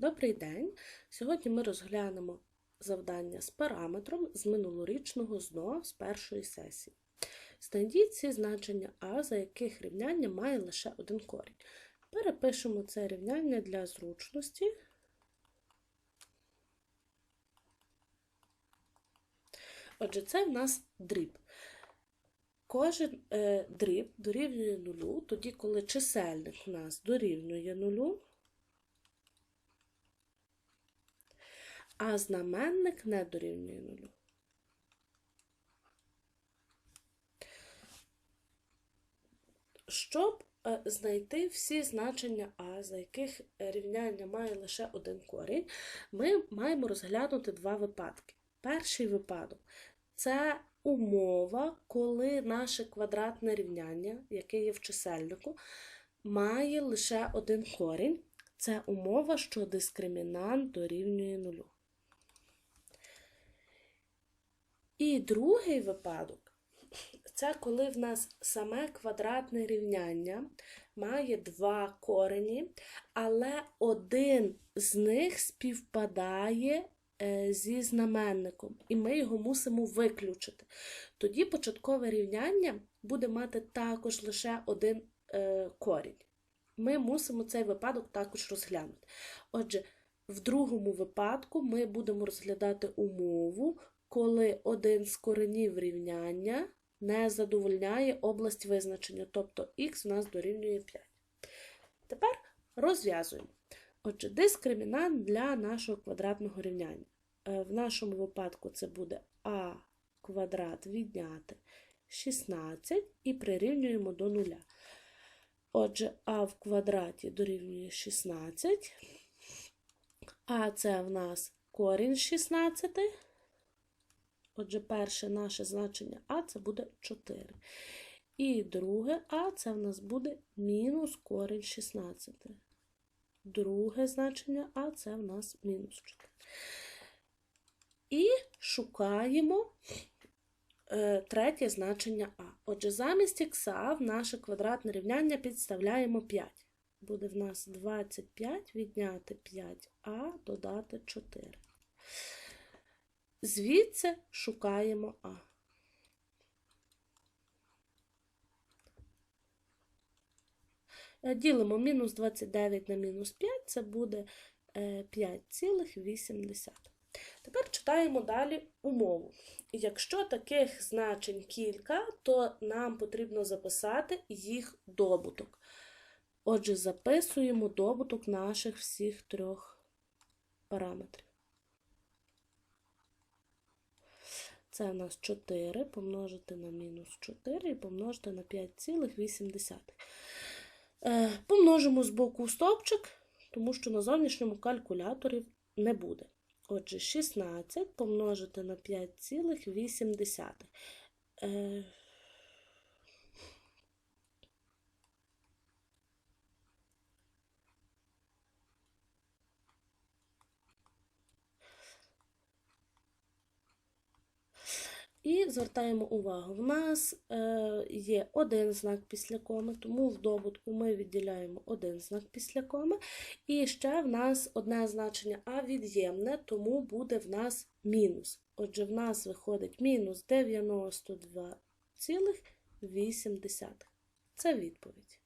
Добрий день! Сьогодні ми розглянемо завдання з параметром з минулорічного ЗНО з першої сесії. Знайдіть ці значення А, за яких рівняння має лише один корінь. Перепишемо це рівняння для зручності. Отже, це в нас дріб. Кожен е, дріб дорівнює нулю, тоді, коли чисельник у нас дорівнює нулю, а знаменник не дорівнює нулю. Щоб е, знайти всі значення А, за яких рівняння має лише один корінь, ми маємо розглянути два випадки. Перший випадок це умова, коли наше квадратне рівняння, яке є в чисельнику, має лише один корінь. Це умова, що дискримінант дорівнює нулю. І другий випадок це коли в нас саме квадратне рівняння має два корені, але один з них співпадає е, зі знаменником, і ми його мусимо виключити. Тоді початкове рівняння буде мати також лише один е, корінь. Ми мусимо цей випадок також розглянути. Отже, в другому випадку ми будемо розглядати умову, коли один з коренів рівняння не задовольняє область визначення, тобто х у нас дорівнює 5. Тепер розв'язуємо. Отже, дискримінант для нашого квадратного рівняння. Е, В нашому випадку це буде а квадрат відняти 16 і прирівнюємо до нуля. Отже, а в квадраті дорівнює 16, а це в нас корінь 16. Отже, перше наше значення А це буде 4. І друге А це в нас буде мінус корінь 16. Друге значення А це в нас мінус 4. І шукаємо е, третє значення А. Отже, замість х в наше квадратне рівняння підставляємо 5. Буде в нас 25 відняти 5а, додати 4. Звідси шукаємо А. Е, Ділимо мінус 29 на мінус 5, це буде 5,8. Тепер читаємо далі умову. Якщо таких значень кілька, то нам потрібно записати їх добуток. Отже, записуємо добуток наших всіх трьох параметрів. Це у нас 4 помножити на мінус 4 і помножити на 5,8. Е, помножимо з боку стовпчик, тому що на зовнішньому калькуляторі не буде. Отже, 16 помножити на 5,8. І звертаємо увагу, в нас е, є один знак після коми, тому в добутку ми відділяємо один знак після коми. І ще в нас одне значення А від'ємне, тому буде в нас мінус. Отже, в нас виходить мінус 92,8. Це відповідь.